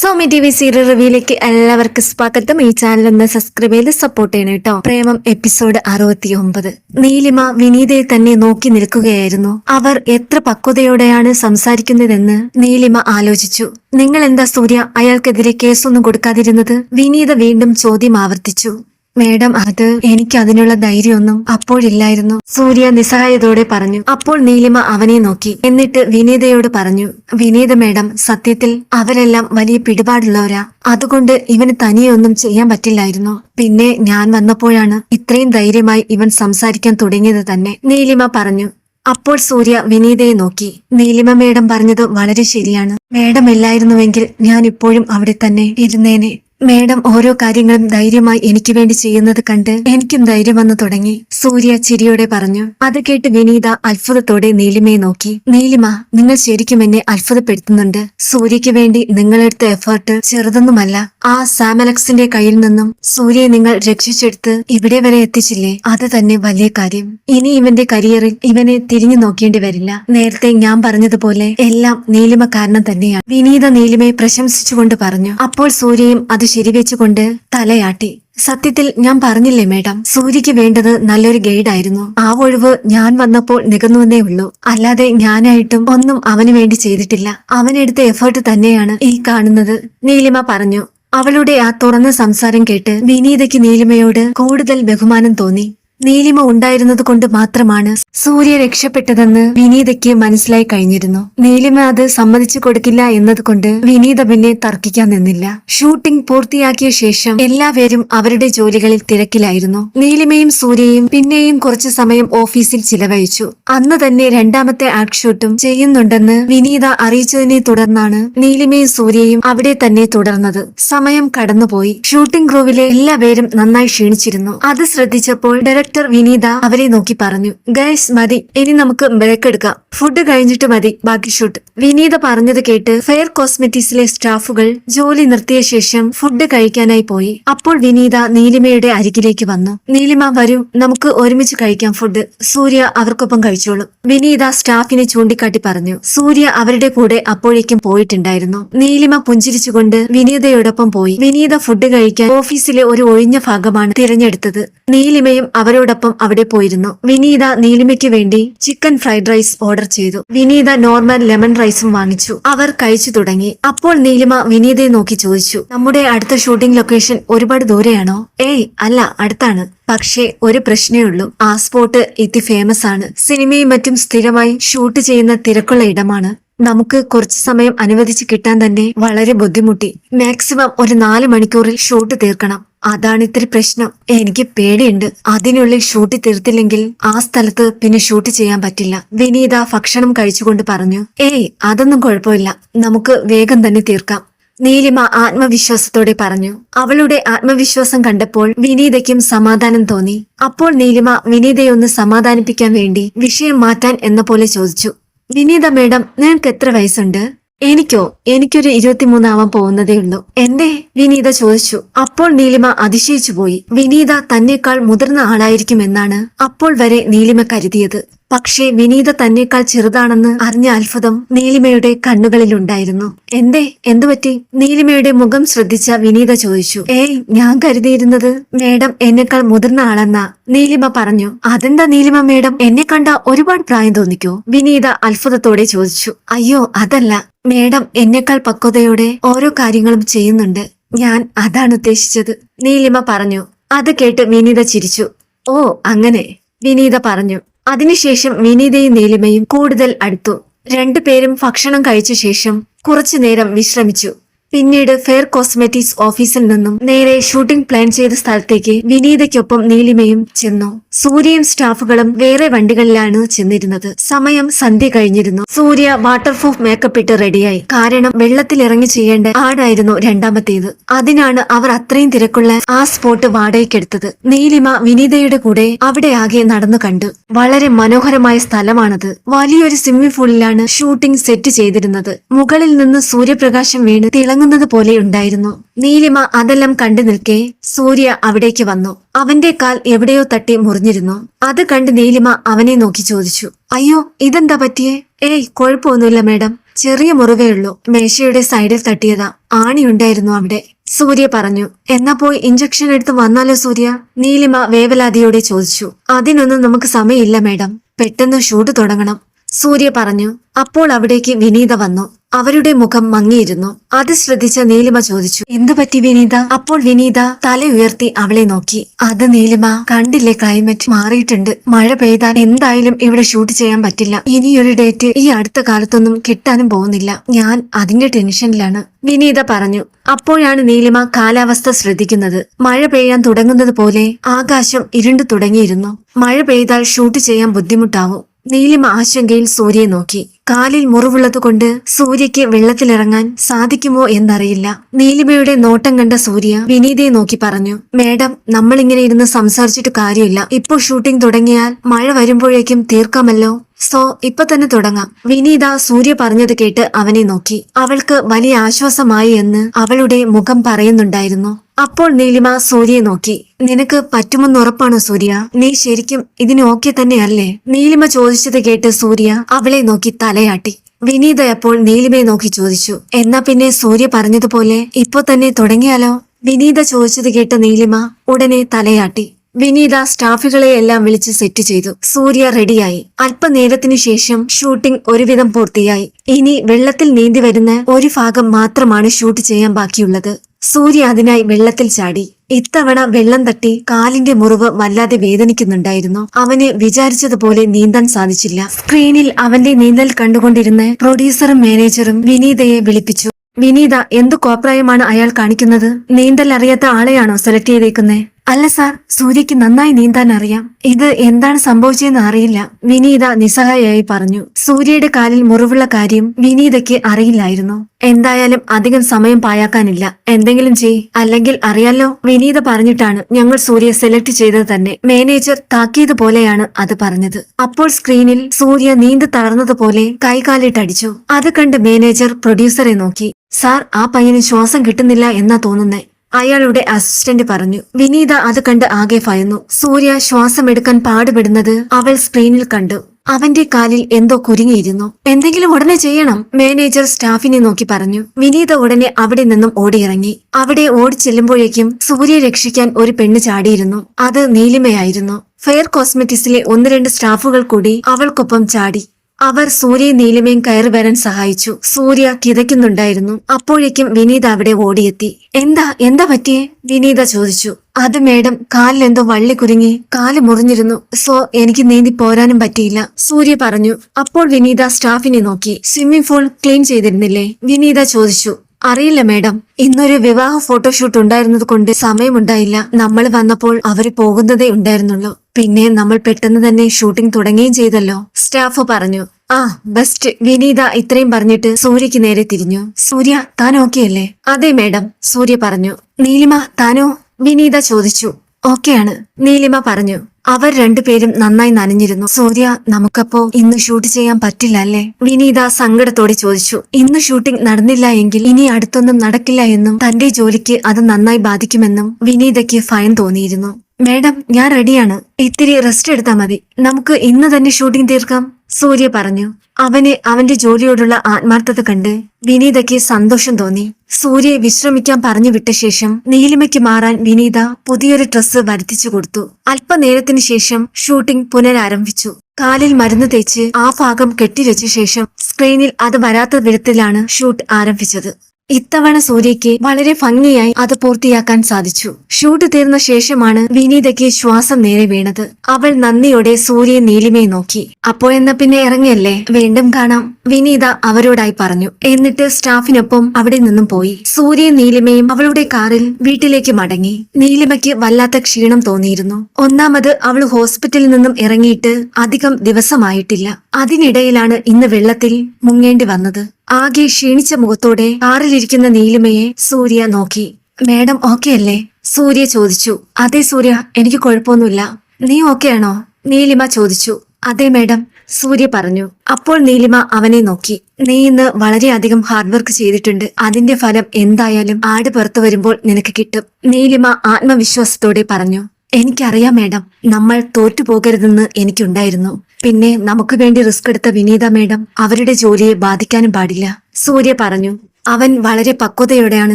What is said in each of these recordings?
Somy T V serial റിവ്യൂയിലേക്ക് എല്ലാവർക്കും സ്വാഗതം. ഈ ചാനൽ ഒന്ന് സബ്സ്ക്രൈബ് ചെയ്ത് സപ്പോർട്ട് ചെയ്യണം കേട്ടോ. പ്രേമം എപ്പിസോഡ് അറുപത്തി ഒമ്പത് നീലിമ വിനീതയെ തന്നെ നോക്കി നിൽക്കുകയായിരുന്നു. അവർ എത്ര പക്വതയോടെയാണ് സംസാരിക്കുന്നതെന്ന് നീലിമ ആലോചിച്ചു. നിങ്ങൾ എന്താ സൂര്യ അയാൾക്കെതിരെ കേസൊന്നും കൊടുക്കാതിരുന്നത്? വിനീത വീണ്ടും ചോദ്യം ആവർത്തിച്ചു. മേഡം അത് എനിക്ക് അതിനുള്ള ധൈര്യമൊന്നും അപ്പോഴില്ലായിരുന്നു സൂര്യ നിസ്സഹായതോടെ പറഞ്ഞു. അപ്പോൾ നീലിമ അവനെ നോക്കി. എന്നിട്ട് വിനീതയോട് പറഞ്ഞു വിനീത മേഡം സത്യത്തിൽ അവരെല്ലാം വലിയ പിടിപാടുള്ളവരാ. അതുകൊണ്ട് ഇവന് തനിയൊന്നും ചെയ്യാൻ പറ്റില്ലായിരുന്നു. പിന്നെ ഞാൻ വന്നപ്പോഴാണ് ഇത്രയും ധൈര്യമായി ഇവൻ സംസാരിക്കാൻ തുടങ്ങിയത് തന്നെ. നീലിമ പറഞ്ഞു. അപ്പോൾ സൂര്യ വിനീതയെ നോക്കി. നീലിമ മേഡം പറഞ്ഞത് വളരെ ശരിയാണ്. മേഡം ഇല്ലായിരുന്നുവെങ്കിൽ ഞാൻ ഇപ്പോഴും അവിടെ തന്നെ ഇരുന്നേനെ. മേഡം ഓരോ കാര്യങ്ങളും ധൈര്യമായി എനിക്ക് വേണ്ടി ചെയ്യുന്നത് കണ്ട് എനിക്കും ധൈര്യം വന്നു തുടങ്ങി. സൂര്യ ചിരിയോടെ പറഞ്ഞു അത് കേട്ട് വിനീത അത്ഭുതത്തോടെ നീലിമയെ നോക്കി. നീലിമ നിങ്ങൾ ശരിക്കും എന്നെ അത്ഭുതപ്പെടുത്തുന്നുണ്ട്. സൂര്യയ്ക്ക് വേണ്ടി നിങ്ങളെടുത്ത എഫേർട്ട് ചെറുതൊന്നുമല്ല. ആ സാമലക്സിന്റെ കയ്യിൽ നിന്നും സൂര്യയെ നിങ്ങൾ രക്ഷിച്ചെടുത്ത് ഇവിടെ വരെ എത്തിച്ചില്ലേ? അത് തന്നെ വലിയ കാര്യം. ഇനി ഇവന്റെ കരിയറിൽ ഇവനെ തിരിഞ്ഞു നോക്കേണ്ടി വരില്ല. നേരത്തെ ഞാൻ പറഞ്ഞതുപോലെ എല്ലാം നീലിമ കാരണം തന്നെയാണ്. വിനീത നീലിമയെ പ്രശംസിച്ചുകൊണ്ട് പറഞ്ഞു അപ്പോൾ സൂര്യയും അത് ശരിവെച്ചുകൊണ്ട് തലയാട്ടി. സത്യത്തിൽ ഞാൻ പറഞ്ഞില്ലേ മേഡം സൂര്യക്ക് വേണ്ടത് നല്ലൊരു ഗൈഡായിരുന്നു. ആ ഒഴിവ് ഞാൻ വന്നപ്പോൾ നികന്നുവെന്നേ ഉള്ളൂ. അല്ലാതെ ഞാനായിട്ടും ഒന്നും അവന് വേണ്ടി ചെയ്തിട്ടില്ല. അവനെടുത്ത എഫേർട്ട് തന്നെയാണ് ഈ കാണുന്നത് നീലിമ പറഞ്ഞു. അവളുടെ ആ തുറന്ന സംസാരം കേട്ട് വിനീതയ്ക്ക് നീലിമയോട് കൂടുതൽ ബഹുമാനം തോന്നി. നീലിമ ഉണ്ടായിരുന്നത് കൊണ്ട് മാത്രമാണ് സൂര്യ രക്ഷപ്പെട്ടതെന്ന് വിനീതയ്ക്ക് മനസ്സിലായി കഴിഞ്ഞിരുന്നു. നീലിമ അത് സമ്മതിച്ചു കൊടുക്കില്ല എന്നതുകൊണ്ട് വിനീത പിന്നെ തർക്കിക്കാൻ നിന്നില്ല. ഷൂട്ടിംഗ് പൂർത്തിയാക്കിയ ശേഷം എല്ലാവരും അവരുടെ ജോലികളിൽ തിരക്കിലായിരുന്നു. നീലിമയും സൂര്യയും പിന്നെയും കുറച്ചു സമയം ഓഫീസിൽ ചിലവഴിച്ചു. അന്ന് തന്നെ രണ്ടാമത്തെ ആക്ട് ഷൂട്ടും ചെയ്യുന്നുണ്ടെന്ന് വിനീത അറിയിച്ചതിനെ തുടർന്നാണ് നീലിമയും സൂര്യയും അവിടെ തന്നെ തുടർന്നത്. സമയം കടന്നുപോയി. ഷൂട്ടിംഗ് ക്രൂവിലെ എല്ലാവരും നന്നായി ക്ഷീണിച്ചിരുന്നു. അത് ശ്രദ്ധിച്ചപ്പോൾ ഡയറക്ടർ വിനീത അവരെ നോക്കി പറഞ്ഞു ഗൈസ് മതി ഇനി നമുക്ക് ബ്രേക്ക് എടുക്കാം ഫുഡ് കഴിഞ്ഞിട്ട് മതി ബാക്കി ഷൂട്ട്. വിനീത പറഞ്ഞത് കേട്ട് ഫെയർ കോസ്മെറ്റിക്സിലെ സ്റ്റാഫുകൾ ജോലി നിർത്തിയ ശേഷം ഫുഡ് കഴിക്കാനായി പോയി. അപ്പോൾ വിനീത നീലിമയുടെ അരികിലേക്ക് വന്നു. നീലിമ വരൂ നമുക്ക് ഒരുമിച്ച് കഴിക്കാം ഫുഡ്. സൂര്യ അവർക്കൊപ്പം കഴിച്ചോളും. വിനീത സ്റ്റാഫിനെ ചൂണ്ടിക്കാട്ടി പറഞ്ഞു. സൂര്യ അവരുടെ കൂടെ അപ്പോഴേക്കും പോയിട്ടുണ്ടായിരുന്നു. നീലിമ പുഞ്ചിരിച്ചുകൊണ്ട് വിനീതയോടൊപ്പം പോയി. വിനീത ഫുഡ് കഴിക്കാൻ ഓഫീസിലെ ഒരു ഒഴിഞ്ഞ ഭാഗമാണ് തിരഞ്ഞെടുത്തത്. നീലിമയും അവരോടൊപ്പം അവിടെ പോയിരുന്നു. വിനീത നീലിമയ്ക്ക് വേണ്ടി ചിക്കൻ ഫ്രൈഡ് റൈസ് ഓർഡർ ചെയ്തു. വിനീത നോർമൽ ലെമൺ റൈസും വാങ്ങിച്ചു. അവർ കഴിച്ചു തുടങ്ങി. അപ്പോൾ നീലിമ വിനീതയെ നോക്കി ചോദിച്ചു നമ്മുടെ അടുത്ത ഷൂട്ടിംഗ് ലൊക്കേഷൻ ഒരുപാട് ദൂരെയാണോ? ഏയ് അല്ല അടുത്താണ്. പക്ഷേ ഒരു പ്രശ്നമേ ഉള്ളൂ. ആ സ്പോട്ട് ഇത്തി ഫേമസ് ആണ്. സിനിമയും മറ്റും സ്ഥിരമായി ഷൂട്ട് ചെയ്യുന്ന തിരക്കുള്ള ഇടമാണ്. നമുക്ക് കുറച്ച് സമയം അനുവദിച്ച് കിട്ടാൻ തന്നെ വളരെ ബുദ്ധിമുട്ടി. മാക്സിമം ഒരു നാല് മണിക്കൂറിൽ ഷൂട്ട് തീർക്കണം. അതാണ് ഇത്തിരി പ്രശ്നം. എനിക്ക് പേടിയുണ്ട്. അതിനുള്ളിൽ ഷൂട്ട് തീർത്തില്ലെങ്കിൽ ആ സ്ഥലത്ത് പിന്നെ ഷൂട്ട് ചെയ്യാൻ പറ്റില്ല. വിനീത ഭക്ഷണം കഴിച്ചുകൊണ്ട് പറഞ്ഞു ഏയ് അതൊന്നും കുഴപ്പമില്ല. നമുക്ക് വേഗം തന്നെ തീർക്കാം. നീലിമ ആത്മവിശ്വാസത്തോടെ പറഞ്ഞു. അവളുടെ ആത്മവിശ്വാസം കണ്ടപ്പോൾ വിനീതയ്ക്കും സമാധാനം തോന്നി. അപ്പോൾ നീലിമ വിനീതയെ ഒന്ന് സമാധാനിപ്പിക്കാൻ വേണ്ടി വിഷയം മാറ്റാൻ എന്ന പോലെ ചോദിച്ചു. വിനീത മേഡം നിങ്ങൾക്ക് എത്ര വയസ്സുണ്ട്? എനിക്കോ എനിക്കൊരു ഇരുപത്തിമൂന്നാവാൻ പോകുന്നതേ ഉള്ളൂ. എന്തേ? വിനീത ചോദിച്ചു. അപ്പോൾ നീലിമ അതിശയിച്ചു പോയി വിനീത തന്നെക്കാൾ മുതിർന്ന ആളായിരിക്കുമെന്നാണ് അപ്പോൾ വരെ നീലിമ കരുതിയത്. പക്ഷേ വിനീത തന്നെക്കാൾ ചെറുതാണെന്ന് അറിഞ്ഞ അത്ഭുതം നീലിമയുടെ കണ്ണുകളിലുണ്ടായിരുന്നു. എന്തേ? എന്തുപറ്റി നീലിമയുടെ മുഖം ശ്രദ്ധിച്ച വിനീത ചോദിച്ചു. ഏയ് ഞാൻ കരുതിയിരുന്നത് മേഡം എന്നെക്കാൾ മുതിർന്ന ആളെന്ന. നീലിമ പറഞ്ഞു. അതെന്താ നീലിമ മേഡം? എന്നെ കണ്ട ഒരുപാട് പ്രായം തോന്നിക്കോ. വിനീത അത്ഭുതത്തോടെ ചോദിച്ചു. അയ്യോ അതല്ല. മേഡം എന്നെക്കാൾ പക്വതയോടെ ഓരോ കാര്യങ്ങളും ചെയ്യുന്നുണ്ട്. ഞാൻ അതാണ് ഉദ്ദേശിച്ചത്. നീലിമ പറഞ്ഞു. അത് കേട്ട് വിനീത ചിരിച്ചു. ഓ അങ്ങനെ. വിനീത പറഞ്ഞു. അതിനുശേഷം വിനീതയും നീലിമയും കൂടുതൽ അടുത്തു. രണ്ടുപേരും ഭക്ഷണം കഴിച്ച ശേഷം കുറച്ചുനേരം വിശ്രമിച്ചു. പിന്നീട് ഫെയർ കോസ്മെറ്റിക്സ് ഓഫീസിൽ നിന്നും നേരെ ഷൂട്ടിംഗ് പ്ലാൻ ചെയ്ത സ്ഥലത്തേക്ക് വിനീതയ്ക്കൊപ്പം നീലിമയും ചെന്നു. സൂര്യയും സ്റ്റാഫുകളും വേറെ വണ്ടികളിലാണ് ചെന്നിരുന്നത്. സമയം സന്ധ്യ കഴിഞ്ഞിരുന്നു. സൂര്യ വാട്ടർ പ്രൂഫ് മേക്കപ്പ് ഇട്ട് റെഡിയായി കാരണം വെള്ളത്തിൽ ഇറങ്ങി ചെയ്യേണ്ട ആടായിരുന്നു രണ്ടാമത്തേത്. അതിനാണ് അവർ അത്രയും തിരക്കുള്ള ആ സ്പോട്ട് വാടകയ്ക്കെടുത്തത് നീലിമ വിനീതയുടെ കൂടെ അവിടെ ആകെ നടന്നു കണ്ടു. വളരെ മനോഹരമായ സ്ഥലമാണത്. വലിയൊരു സ്വിമ്മിംഗ് പൂളിലാണ് ഷൂട്ടിംഗ് സെറ്റ് ചെയ്തിരുന്നത്. മുകളിൽ നിന്ന് സൂര്യപ്രകാശം വീണ് തിളങ്ങുന്നത് പോലെ ഉണ്ടായിരുന്നു. നീലിമ അതെല്ലാം കണ്ടു നിൽക്കെ സൂര്യ അവിടേക്ക് വന്നു. അവന്റെ കാൽ എവിടെയോ തട്ടി മുറിഞ്ഞിരുന്നു. അത് കണ്ട് നീലിമ അവനെ നോക്കി ചോദിച്ചു. അയ്യോ ഇതെന്താ പറ്റിയേ? ഏയ് കുഴപ്പമൊന്നുമില്ല മേഡം. ചെറിയ മുറിവേ ഉള്ളൂ. മേശയുടെ സൈഡിൽ തട്ടിയതാ. ആണിയുണ്ടായിരുന്നു അവിടെ. സൂര്യ പറഞ്ഞു. എന്നാ പോയി ഇഞ്ചക്ഷൻ എടുത്ത് വന്നാലോ സൂര്യ? നീലിമ വേവലാതിയോടെ ചോദിച്ചു. അതിനൊന്നും നമുക്ക് സമയമില്ല മേഡം. പെട്ടെന്ന് ഷൂട്ട് തുടങ്ങണം. സൂര്യ പറഞ്ഞു. അപ്പോൾ അവിടേക്ക് വിനീത വന്നു. അവരുടെ മുഖം മങ്ങിയിരുന്നു. അത് ശ്രദ്ധിച്ച നീലിമ ചോദിച്ചു എന്തു പറ്റി വിനീത? അപ്പോൾ വിനീത തല ഉയർത്തി അവളെ നോക്കി. അത് നീലിമ കണ്ടില്ലേ ക്ലൈമറ്റ്? മാറിയിട്ടുണ്ട്. മഴ പെയ്താൽ എന്തായാലും ഇവിടെ ഷൂട്ട് ചെയ്യാൻ പറ്റില്ല. ഇനിയൊരു ഡേറ്റ് ഈ അടുത്ത കാലത്തൊന്നും കിട്ടാനും പോകുന്നില്ല. ഞാൻ അതിന്റെ ടെൻഷനിലാണ്. വിനീത പറഞ്ഞു അപ്പോഴാണ് നീലിമ കാലാവസ്ഥ ശ്രദ്ധിക്കുന്നത്. മഴ പെയ്യാൻ തുടങ്ങുന്നത് പോലെ ആകാശം ഇരുണ്ടു തുടങ്ങിയിരുന്നു. മഴ പെയ്താൽ ഷൂട്ട് ചെയ്യാൻ ബുദ്ധിമുട്ടാവും. നീലിമ ആശങ്കയിൽ സൂര്യയെ നോക്കി. കാലിൽ മുറിവുള്ളതുകൊണ്ട് സൂര്യയ്ക്ക് വെള്ളത്തിലിറങ്ങാൻ സാധിക്കുമോ എന്നറിയില്ല. നീലിമയുടെ നോട്ടം കണ്ട സൂര്യ വിനീതയെ നോക്കി പറഞ്ഞു മേഡം നമ്മളിങ്ങനെ ഇരുന്ന് സംസാരിച്ചിട്ട് കാര്യമില്ല. ഇപ്പൊ ഷൂട്ടിംഗ് തുടങ്ങിയാൽ മഴ വരുമ്പോഴേക്കും തീർക്കാമല്ലോ. സോ ഇപ്പൊ തന്നെ തുടങ്ങാം. വിനീത സൂര്യ പറഞ്ഞത് കേട്ട് അവനെ നോക്കി. അവൾക്ക് വലിയ ആശ്വാസമായി എന്ന് അവളുടെ മുഖം പറയുന്നുണ്ടായിരുന്നു. അപ്പോൾ നീലിമ സൂര്യയെ നോക്കി. നിനക്ക് പറ്റുമെന്ന് ഉറപ്പാണോ സൂര്യ? നീ ശരിക്കും ഇതിന് ഓക്കെ തന്നെയല്ലേ? നീലിമ ചോദിച്ചത് കേട്ട് സൂര്യ അവളെ നോക്കി തലയാട്ടി. വിനീത അപ്പോൾ നീലിമയെ നോക്കി ചോദിച്ചു. എന്നാ പിന്നെ സൂര്യ പറഞ്ഞതുപോലെ ഇപ്പൊ തന്നെ തുടങ്ങിയാലോ? വിനീത ചോദിച്ചത് കേട്ട നീലിമ ഉടനെ തലയാട്ടി. വിനീത സ്റ്റാഫുകളെ എല്ലാം വിളിച്ച് സെറ്റ് ചെയ്തു. സൂര്യ റെഡിയായി. അല്പനേരത്തിനു ശേഷം ഷൂട്ടിംഗ് ഒരുവിധം പൂർത്തിയായി. ഇനി വെള്ളത്തിൽ നീന്തി വരുന്ന ഒരു ഭാഗം മാത്രമാണ് ഷൂട്ട് ചെയ്യാൻ ബാക്കിയുള്ളത്. സൂര്യ അതിനായി വെള്ളത്തിൽ ചാടി. ഇത്തവണ വെള്ളം തട്ടി കാലിന്റെ മുറിവ് വല്ലാതെ വേദനിക്കുന്നുണ്ടായിരുന്നു. അവന് വിചാരിച്ചതുപോലെ നീന്താൻ സാധിച്ചില്ല. സ്ക്രീനിൽ അവന്റെ നീന്തൽ കണ്ടുകൊണ്ടിരുന്ന പ്രൊഡ്യൂസറും മാനേജറും വിനീതയെ വിളിപ്പിച്ചു. വിനീത എന്തു കോപ്രായമാണ് അയാൾ കാണിക്കുന്നത്? നീന്തൽ അറിയാത്ത ആളെയാണോ സെലക്ട് ചെയ്തേക്കുന്നത് അല്ല സാർ സൂര്യക്ക് നന്നായി നീന്താൻ അറിയാം. ഇത് എന്താണ് സംഭവിച്ചതെന്ന് അറിയില്ല. വിനീത നിസ്സഹായായി പറഞ്ഞു. സൂര്യയുടെ കാലിൽ മുറിവുള്ള കാര്യം വിനീതയ്ക്ക് അറിയില്ലായിരുന്നു. എന്തായാലും അധികം സമയം പായാക്കാനില്ല എന്തെങ്കിലും ചെയ്. അല്ലെങ്കിൽ അറിയാലോ വിനീത പറഞ്ഞിട്ടാണ് ഞങ്ങൾ സൂര്യ സെലക്ട് ചെയ്തത് തന്നെ. മാനേജർ താക്കിയത് പോലെയാണ് അത് പറഞ്ഞത്. അപ്പോൾ സ്ക്രീനിൽ സൂര്യ നീന്ത് തളർന്നതുപോലെ കൈകാലിട്ടടിച്ചു അത് കണ്ട് മാനേജർ പ്രൊഡ്യൂസറെ നോക്കി. സാർ ആ പയ്യന് ശ്വാസം കിട്ടുന്നില്ല എന്നാ തോന്നുന്നേ. അയാളുടെ അസിസ്റ്റന്റ് പറഞ്ഞു വിനീത അത് കണ്ട് ആകെ ഭയന്നു. സൂര്യ ശ്വാസമെടുക്കാൻ പാടുപെടുന്നത് അവൾ സ്ക്രീനിൽ കണ്ടു. അവന്റെ കാലിൽ എന്തോ കുരുങ്ങിയിരുന്നു. എന്തെങ്കിലും ഉടനെ ചെയ്യണം മാനേജർ സ്റ്റാഫിനെ നോക്കി പറഞ്ഞു. വിനീത ഉടനെ അവിടെ നിന്നും ഓടിയിറങ്ങി. അവിടെ ഓടിച്ചെല്ലുമ്പോഴേക്കും സൂര്യ രക്ഷിക്കാൻ ഒരു പെണ്ണ് ചാടിയിരുന്നു. അത് നീലിമയായിരുന്നു. ഫെയർ കോസ്മെറ്റിക്സിലെ ഒന്ന് രണ്ട് സ്റ്റാഫുകൾ കൂടി അവൾക്കൊപ്പം ചാടി. അവർ സൂര്യയും നീലിമയും കയറി വരാൻ സഹായിച്ചു. സൂര്യ കിതയ്ക്കുന്നുണ്ടായിരുന്നു. അപ്പോഴേക്കും വിനീത അവിടെ ഓടിയെത്തി. എന്താ എന്താ പറ്റിയേ? വിനീത ചോദിച്ചു. അത് മേഡം കാലിലെന്തോ വള്ളി കുരുങ്ങി. കാൽ മുറിഞ്ഞിരുന്നു. സോ എനിക്ക് നീന്തി പോരാനും പറ്റിയില്ല. സൂര്യ പറഞ്ഞു. അപ്പോൾ വിനീത സ്റ്റാഫിനെ നോക്കി. സ്വിമ്മിംഗ് പൂൾ ക്ലീൻ ചെയ്തിരുന്നില്ലേ? വിനീത ചോദിച്ചു. അറിയില്ല മേഡം. ഇന്നൊരു വിവാഹ ഫോട്ടോഷൂട്ട് ഉണ്ടായിരുന്നത് കൊണ്ട് സമയമുണ്ടായില്ല. നമ്മൾ വന്നപ്പോൾ അവർ പോകുന്നതേ ഉണ്ടായിരുന്നുള്ളൂ. പിന്നെ നമ്മൾ പെട്ടെന്ന് തന്നെ ഷൂട്ടിംഗ് തുടങ്ങുകയും ചെയ്തല്ലോ. സ്റ്റാഫ് പറഞ്ഞു ആ ബെസ്റ്റ്. വിനീത ഇത്രയും പറഞ്ഞിട്ട് സൂര്യക്ക് നേരെ തിരിഞ്ഞു. സൂര്യ താൻ ഓക്കെ അല്ലേ? അതെ മേഡം സൂര്യ പറഞ്ഞു. നീലിമ താനോ? വിനീത ചോദിച്ചു. ഓക്കെയാണ് നീലിമ പറഞ്ഞു. അവർ രണ്ടുപേരും നന്നായി നനഞ്ഞിരുന്നു. സൂര്യ നമുക്കപ്പോ ഇന്ന് ഷൂട്ട് ചെയ്യാൻ പറ്റില്ല അല്ലേ വിനീത സങ്കടത്തോടെ ചോദിച്ചു. ഇന്ന് ഷൂട്ടിംഗ് നടന്നില്ല എങ്കിൽ ഇനി അടുത്തൊന്നും നടക്കില്ല എന്നും തന്റെ ജോലിക്ക് അത് നന്നായി ബാധിക്കുമെന്നും വിനീതയ്ക്ക് ഭയം തോന്നിയിരുന്നു. മേഡം ഞാൻ റെഡിയാണ് ഇത്തിരി റെസ്റ്റ് എടുത്താൽ മതി. നമുക്ക് ഇന്ന് തന്നെ ഷൂട്ടിംഗ് തീർക്കാം സൂര്യ പറഞ്ഞു. അവന് അവന്റെ ജോലിയോടുള്ള ആത്മാർത്ഥത കണ്ട് വിനീതയ്ക്ക് സന്തോഷം തോന്നി. സൂര്യയെ വിശ്രമിക്കാൻ പറഞ്ഞു വിട്ട ശേഷം നീലിമയ്ക്ക് മാറാൻ വിനീത പുതിയൊരു ഡ്രസ്സ് വരുത്തിച്ചു കൊടുത്തു. അല്പനേരത്തിന് ശേഷം ഷൂട്ടിംഗ് പുനരാരംഭിച്ചു. കാലിൽ മരുന്ന് തേച്ച് ആ ഭാഗം കെട്ടിവെച്ച ശേഷം സ്ക്രീനിൽ അത് വരാത്ത വിധത്തിലാണ് ഷൂട്ട് ആരംഭിച്ചത്. ഇത്തവണ സൂര്യയ്ക്ക് വളരെ ഭംഗിയായി അത് പൂർത്തിയാക്കാൻ സാധിച്ചു. ഷൂട്ട് തീർന്ന ശേഷമാണ് വിനീതയ്ക്ക് ശ്വാസം നേരെ വീണത്. അവൾ നന്ദിയോടെ സൂര്യ നീലിമയെ നോക്കി. അപ്പോ എന്ന പിന്നെ ഇറങ്ങിയല്ലേ? വീണ്ടും കാണാം വിനീത അവരോടായി പറഞ്ഞു. എന്നിട്ട് സ്റ്റാഫിനൊപ്പം അവിടെ നിന്നും പോയി. സൂര്യ നീലിമയും അവളുടെ കാറിൽ വീട്ടിലേക്ക് മടങ്ങി. നീലിമയ്ക്ക് വല്ലാത്ത ക്ഷീണം തോന്നിയിരുന്നു. ഒന്നാമത് അവൾ ഹോസ്പിറ്റലിൽ നിന്നും ഇറങ്ങിയിട്ട് അധികം ദിവസമായിട്ടില്ല. അതിനിടയിലാണ് ഇന്ന് വെള്ളത്തിൽ മുങ്ങേണ്ടി വന്നത്. ആകെ ക്ഷീണിച്ച മുഖത്തോടെ കാറിലിരിക്കുന്ന നീലിമയെ സൂര്യ നോക്കി. മേഡം ഓക്കെ അല്ലേ? സൂര്യ ചോദിച്ചു. അതെ സൂര്യ എനിക്ക് കുഴപ്പമൊന്നുമില്ല. നീ ഓക്കെ ആണോ? നീലിമ ചോദിച്ചു. അതെ മേഡം സൂര്യ പറഞ്ഞു. അപ്പോൾ നീലിമ അവനെ നോക്കി. നീ ഇന്ന് വളരെയധികം ഹാർഡ് വർക്ക് ചെയ്തിട്ടുണ്ട്. അതിന്റെ ഫലം എന്തായാലും ആട് പുറത്തു വരുമ്പോൾ നിനക്ക് കിട്ടും. നീലിമ ആത്മവിശ്വാസത്തോടെ പറഞ്ഞു. എനിക്കറിയാം മേഡം നമ്മൾ തോറ്റുപോകരുതെന്ന് എനിക്കുണ്ടായിരുന്നു. പിന്നെ നമുക്ക് വേണ്ടി റിസ്ക് എടുത്ത വിനീത മേഡം അവരുടെ ജോലിയെ ബാധിക്കാനും പാടില്ല. സൂര്യ പറഞ്ഞു അവൻ വളരെ പക്വതയോടെയാണ്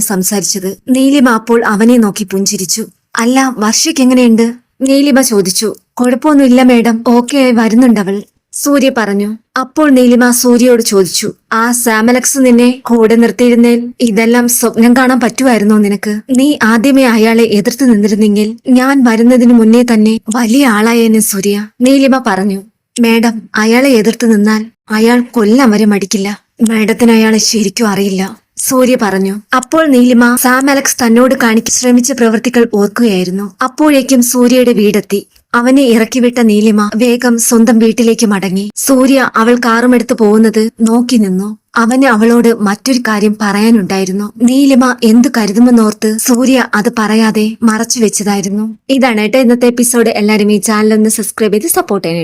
സംസാരിച്ചത്. നീലിമ അപ്പോൾ അവനെ നോക്കി പുഞ്ചിരിച്ചു. അല്ല വർഷയ്ക്ക് എങ്ങനെയുണ്ട്? നീലിമ ചോദിച്ചു. കുഴപ്പമൊന്നുമില്ല മേഡം. ഓക്കെ ആയി വരുന്നുണ്ടവൾ സൂര്യ പറഞ്ഞു. അപ്പോൾ നീലിമ സൂര്യയോട് ചോദിച്ചു. ആ സാമലക്സ് നിന്നെ കൂടെ നിർത്തിയിരുന്നേൽ ഇതെല്ലാം സ്വപ്നം കാണാൻ പറ്റുമായിരുന്നോ നിനക്ക്? നീ ആദ്യമേ അയാളെ എതിർത്ത് നിന്നിരുന്നെങ്കിൽ ഞാൻ വരുന്നതിന് മുന്നേ തന്നെ വലിയ ആളായേനെ സൂര്യ. നീലിമ പറഞ്ഞു. മേഡം അയാളെ എതിർത്ത് നിന്നാൽ അയാൾ കൊല്ലം വരെ മടിക്കില്ല. മേഡത്തിന് അയാളെ ശരിക്കും അറിയില്ല. സൂര്യ പറഞ്ഞു അപ്പോൾ നീലിമ സാം അലക്സ് തന്നോട് കാണിക്ക് ശ്രമിച്ച പ്രവൃത്തികൾ ഓർക്കുകയായിരുന്നു. അപ്പോഴേക്കും സൂര്യയുടെ വീടെത്തി. അവനെ ഇറക്കിവിട്ട നീലിമ വേഗം സ്വന്തം വീട്ടിലേക്ക് മടങ്ങി. സൂര്യ അവൾ കാറുമെടുത്ത് പോകുന്നത് നോക്കി നിന്നു. അവന് അവളോട് മറ്റൊരു കാര്യം പറയാനുണ്ടായിരുന്നു. നീലിമ എന്തു കരുതുമെന്നോർത്ത് സൂര്യ അത് പറയാതെ മറച്ചു വെച്ചതായിരുന്നു. ഇതാണ് കേട്ടോ ഇന്നത്തെ എപ്പിസോഡ്. എല്ലാവരും ഈ ചാനൽ ഒന്ന് സബ്സ്ക്രൈബ് ചെയ്ത് സപ്പോർട്ട് ചെയ്യണം.